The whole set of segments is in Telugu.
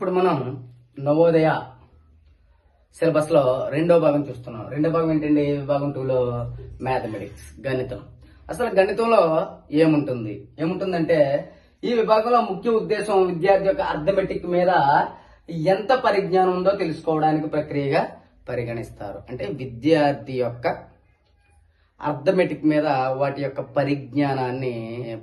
ఇప్పుడు మనం నవోదయ సిలబస్లో రెండో భాగం చూస్తున్నాం. రెండో భాగం ఏంటండి? భాగం టూలో మ్యాథమెటిక్స్ గణితం. అసలు గణితంలో ఏముంటుంది? ఏముంటుందంటే ఈ విభాగంలో ముఖ్య ఉద్దేశం విద్యార్థి యొక్క అర్థమెటిక్ మీద ఎంత పరిజ్ఞానం ఉందో తెలుసుకోవడానికి ప్రక్రియగా పరిగణిస్తారు. అంటే విద్యార్థి యొక్క అర్థమెటిక్ మీద వాటి యొక్క పరిజ్ఞానాన్ని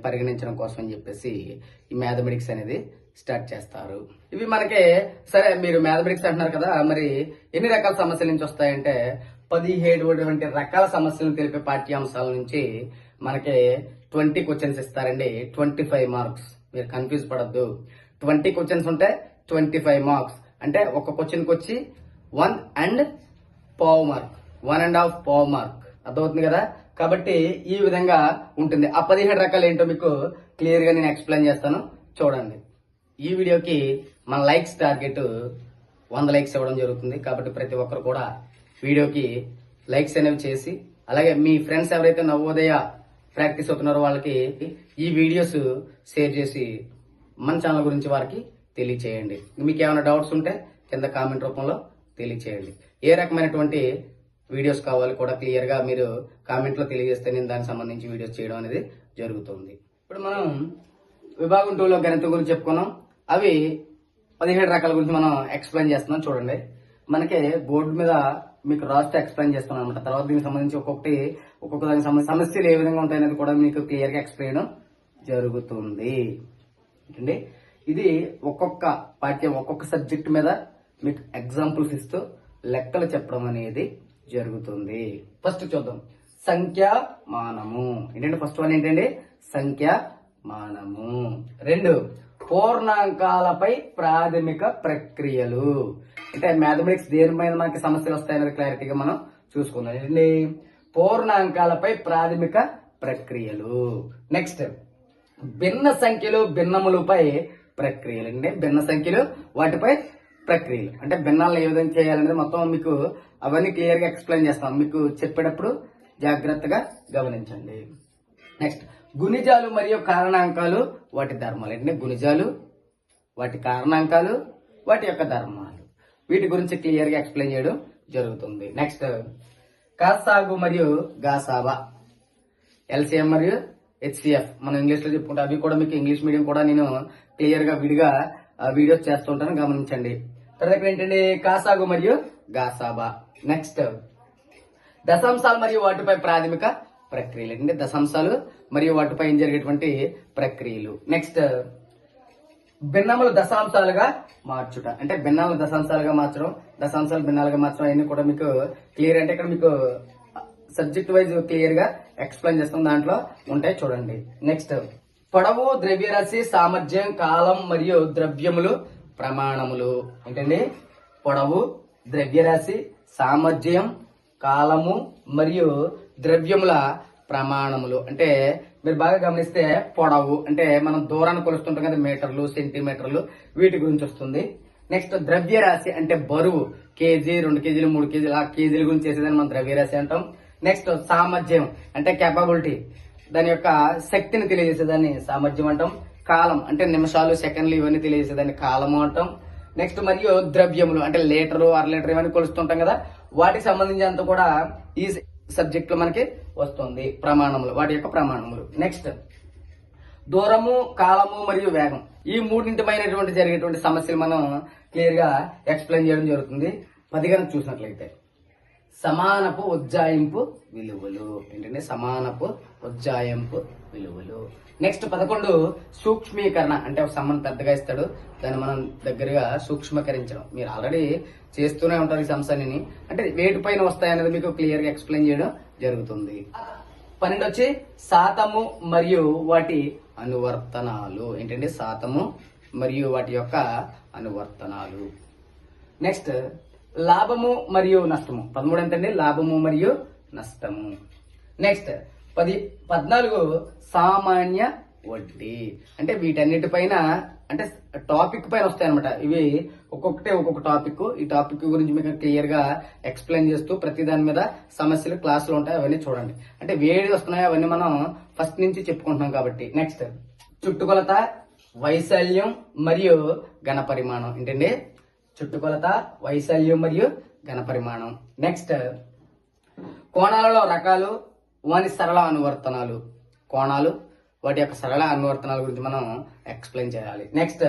పరిగణించడం కోసం అని చెప్పేసి ఈ మ్యాథమెటిక్స్ అనేది స్టార్ట్ చేస్తారు. ఇవి మనకి సరే మీరు మ్యాథమెటిక్స్ అంటున్నారు కదా మరి ఎన్ని రకాల సమస్యల నుంచి వస్తాయంటే పదిహేడు వంటి రకాల సమస్యలను తెలిపే పాఠ్యాంశాల నుంచి మనకి ట్వంటీ క్వశ్చన్స్ ఇస్తారండి. Twenty five marks. మీరు కన్ఫ్యూజ్ పడద్దు. ట్వంటీ క్వశ్చన్స్ ఉంటే ట్వంటీ ఫైవ్ మార్క్స్. అంటే ఒక క్వశ్చన్కి వచ్చి వన్ అండ్ పావు మార్క్. వన్ అండ్ హాఫ్ పావు మార్క్. అర్థమవుతుంది కదా? కాబట్టి ఈ విధంగా ఉంటుంది. ఆ పదిహేడు రకాలు ఏంటో మీకు క్లియర్గా నేను ఎక్స్ప్లెయిన్ చేస్తాను. చూడండి. ఈ వీడియోకి మన లైక్స్ టార్గెట్ వంద లైక్స్ ఇవ్వడం జరుగుతుంది. కాబట్టి ప్రతి ఒక్కరు కూడా వీడియోకి లైక్స్ అనేవి చేసి అలాగే మీ ఫ్రెండ్స్ ఎవరైతే నవోదయ ప్రాక్టీస్ అవుతున్నారో వాళ్ళకి ఈ వీడియోస్ షేర్ చేసి మన ఛానల్ గురించి వారికి తెలియచేయండి. మీకు ఏమైనా డౌట్స్ ఉంటే కింద కామెంట్ రూపంలో తెలియచేయండి. ఏ రకమైనటువంటి వీడియోస్ కావాలి కూడా క్లియర్గా మీరు కామెంట్లో తెలియజేస్తే నేను దానికి సంబంధించి వీడియోస్ చేయడం అనేది జరుగుతుంది. ఇప్పుడు మనం విభాగం టూలో గణితం గురించి చెప్పుకున్నాం. అవి పదిహేడు రకాల గురించి మనం ఎక్స్ప్లెయిన్ చేస్తున్నాం చూడండి. మనకి బోర్డు మీద మీకు రాస్తే ఎక్స్ప్లెయిన్ చేస్తున్నాం అనమాట తర్వాత దీనికి సంబంధించి ఒక్కొక్కటి ఒక్కొక్క దానికి సంబంధించి సమస్యలు ఏ విధంగా ఉంటాయనేది కూడా మీకు క్లియర్గా ఎక్స్ప్లెయిన్ జరుగుతుంది. ఏంటండి? ఇది ఒక్కొక్క పాఠ్యం ఒక్కొక్క సబ్జెక్ట్ మీద మీకు ఎగ్జాంపుల్స్ ఇస్తూ లెక్కలు చెప్పడం అనేది జరుగుతుంది. ఫస్ట్ చూద్దాం. సంఖ్యా మానము. ఏంటంటే ఫస్ట్ వన్ ఏంటండి? సంఖ్యా మానము. రెండు. పూర్ణాంకాలపై ప్రాథమిక ప్రక్రియలు. అంటే మ్యాథమెటిక్స్ దేని మీద మనకి సమస్యలు వస్తాయనేది క్లారిటీగా మనం చూసుకుందాం. ఏంటండి? పూర్ణాంకాలపై ప్రాథమిక ప్రక్రియలు. నెక్స్ట్ భిన్న సంఖ్యలు భిన్నములపై ప్రక్రియలు. అండి భిన్న సంఖ్యలు వాటిపై ప్రక్రియలు. అంటే భిన్నాలను ఏ విధంగా చేయాలనేది మొత్తం మీకు అవన్నీ క్లియర్గా ఎక్స్ప్లెయిన్ చేస్తాం. మీకు చెప్పేటప్పుడు జాగ్రత్తగా గమనించండి. నెక్స్ట్ గుణిజాలు మరియు కారణాంకాలు వాటి ధర్మాలు. అంటే గుణిజాలు వాటి కారణాంకాలు వాటి యొక్క ధర్మాలు. వీటి గురించి క్లియర్గా ఎక్స్ప్లెయిన్ చేయడం జరుగుతుంది. నెక్స్ట్ కాసాగు మరియు గాసాబా. ఎల్సిఎం మరియు హెచ్సిఎఫ్. మనం ఇంగ్లీష్లో చెప్పుకుంటే అవి కూడా మీకు ఇంగ్లీష్ మీడియం కూడా నేను క్లియర్గా విడిగా వీడియోస్ చేస్తుంటాను. గమనించండి. తర్వాత ఏంటంటే కాసాగు మరియు గాసాబా. నెక్స్ట్ దశాంశాలు మరియు వాటిపై ప్రాథమిక ప్రక్రియలు అంటే దశాంశాలు మరియు వాటిపై జరిగేటువంటి ప్రక్రియలు. నెక్స్ట్ భిన్నములు దశాంశాలుగా మార్చుట. అంటే భిన్నాలు దశాంశాలుగా మార్చడం దశాంశాలు భిన్నాలుగా మార్చడం అవన్నీ కూడా మీకు క్లియర్ అంటే ఇక్కడ మీకు సబ్జెక్ట్ వైజ్ క్లియర్గా ఎక్స్ప్లెయిన్ చేస్తాం దాంట్లో. ఉంటాయి చూడండి. నెక్స్ట్ పొడవు ద్రవ్యరాశి సామర్థ్యం కాలం మరియు ద్రవ్యములు ప్రమాణములు. ఏంటండి? పొడవు ద్రవ్యరాశి సామర్థ్యం కాలము మరియు ద్రవ్యముల ప్రమాణములు. అంటే మీరు బాగా గమనిస్తే పొడవు అంటే మనం దూరాన్ని కొలుస్తుంటాం కదా మీటర్లు సెంటీమీటర్లు వీటి గురించి వస్తుంది. నెక్స్ట్ ద్రవ్యరాశి అంటే బరువు. కేజీ రెండు కేజీలు మూడు కేజీలు ఆ కేజీల గురించి చేసేదాన్ని మనం ద్రవ్యరాశి అంటాం. నెక్స్ట్ సామర్థ్యం అంటే కెపాబిలిటీ దాని యొక్క శక్తిని తెలియజేసేదాన్ని సామర్థ్యం అంటాం. కాలం అంటే నిమిషాలు సెకండ్లు ఇవన్నీ తెలియజేసేదాన్ని కాలము అంటాం. నెక్స్ట్ మరియు ద్రవ్యములు అంటే లీటరు అర లీటర్ ఇవన్నీ కొలుస్తుంటాం కదా. వాటికి సంబంధించినంత కూడా ఈ సబ్జెక్ట్లో మనకి వస్తుంది. ప్రమాణములు. వాటి యొక్క ప్రమాణములు. నెక్స్ట్ దూరము కాలము మరియు వేగం. ఈ మూడింటిపైనటువంటి జరిగేటువంటి సమస్యలు మనం క్లియర్గా ఎక్స్ప్లెయిన్ చేయడం జరుగుతుంది. పదిగా చూసినట్లయితే. సమానపు ఉజ్జాయింపు విలువలు. ఏంటంటే సమానపు ఉజ్జాయింపు విలువలు. నెక్స్ట్ పదకొండు సూక్ష్మీకరణ అంటే ఒక సమ్మని పెద్దగా ఇస్తాడు. దాన్ని మనం దగ్గరగా సూక్ష్మకరించడం. మీరు ఆల్రెడీ చేస్తూనే ఉంటారు ఈ సంస్థని అంటే వేటి పైన వస్తాయనేది మీకు క్లియర్గా ఎక్స్ప్లెయిన్ చేయడం జరుగుతుంది. పన్నెండు వచ్చి శాతము మరియు వాటి అనువర్తనాలు. ఏంటంటే శాతము మరియు వాటి యొక్క అనువర్తనాలు. నెక్స్ట్ లాభము మరియు నష్టము. పదమూడు ఎంతండి? లాభము మరియు నష్టము. నెక్స్ట్ పది పద్నాలుగు సామాన్య వడ్డీ. అంటే వీటన్నిటిపైన అంటే టాపిక్ పైన వస్తాయి అనమాట ఇవి ఒక్కొక్కటే ఒక్కొక్క టాపిక్ ఈ టాపిక్ గురించి మీకు క్లియర్గా ఎక్స్ప్లెయిన్ చేస్తూ ప్రతి దాని మీద సమస్యలు క్లాసులు ఉంటాయి అవన్నీ చూడండి. అంటే వేడి వస్తున్నాయి అవన్నీ మనం ఫస్ట్ నుంచి చెప్పుకుంటున్నాం కాబట్టి. నెక్స్ట్ చుట్టుకొలత వైశాల్యం మరియు ఘన పరిమాణం. ఏంటండి? చుట్టుకొలత వైశాల్యం మరియు ఘన పరిమాణం నెక్స్ట్ కోణాలలో రకాలు వాని సరళ అనువర్తనాలు. కోణాలు వాటి యొక్క సరళ అనువర్తనాల గురించి మనం ఎక్స్ప్లెయిన్ చేయాలి. నెక్స్ట్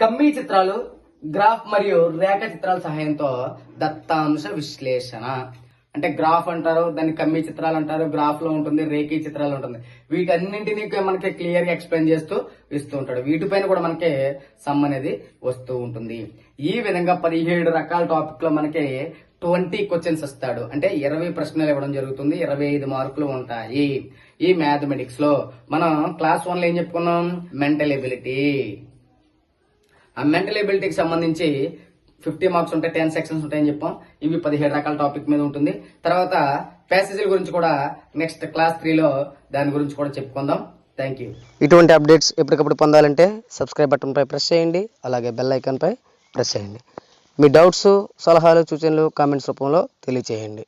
కమ్మీ చిత్రాలు గ్రాఫ్ మరియు రేఖ చిత్రాల సహాయంతో దత్తాంశ విశ్లేషణ. అంటే గ్రాఫ్ అంటారు దాన్ని కమ్మీ చిత్రాలు అంటారు గ్రాఫ్లో ఉంటుంది రేఖీ చిత్రాలు ఉంటుంది. వీటన్నింటినీ మనకి క్లియర్గా ఎక్స్ప్లెయిన్ చేస్తూ ఇస్తూ ఉంటాడు. వీటిపైన కూడా మనకి సమ్ అనేది వస్తూ ఉంటుంది. ఈ విధంగా పదిహేడు రకాల టాపిక్లో మనకి ట్వంటీ క్వశ్చన్స్ ఇస్తాడు అంటే ఇరవై ప్రశ్నలు ఇవ్వడం జరుగుతుంది. ఇరవై ఐదు మార్కులు ఉంటాయి. ఈ మ్యాథమెటిక్స్లో మనం క్లాస్ వన్లో ఏం చెప్పుకున్నాం? మెంటల్ ఎబిలిటీ ఆ మెంటల్ ఎబిలిటీకి సంబంధించి ఫిఫ్టీ మార్క్స్ ఉంటాయి టెన్ సెక్షన్స్ ఉంటాయని చెప్పాం. ఇవి పదిహేడు రకాల టాపిక్ మీద ఉంటుంది. తర్వాత ప్యాసేజీల గురించి కూడా నెక్స్ట్ క్లాస్ త్రీలో దాని గురించి కూడా చెప్పుకుందాం. థ్యాంక్ యూ ఇటువంటి అప్డేట్స్ ఎప్పటికప్పుడు పొందాలంటే సబ్స్క్రైబ్ బటన్పై ప్రెస్ చేయండి అలాగే బెల్ ఐకాన్పై ప్రెస్ చేయండి. మీ డౌట్స్ సలహాలు సూచనలు కామెంట్స్ రూపంలో తెలియచేయండి.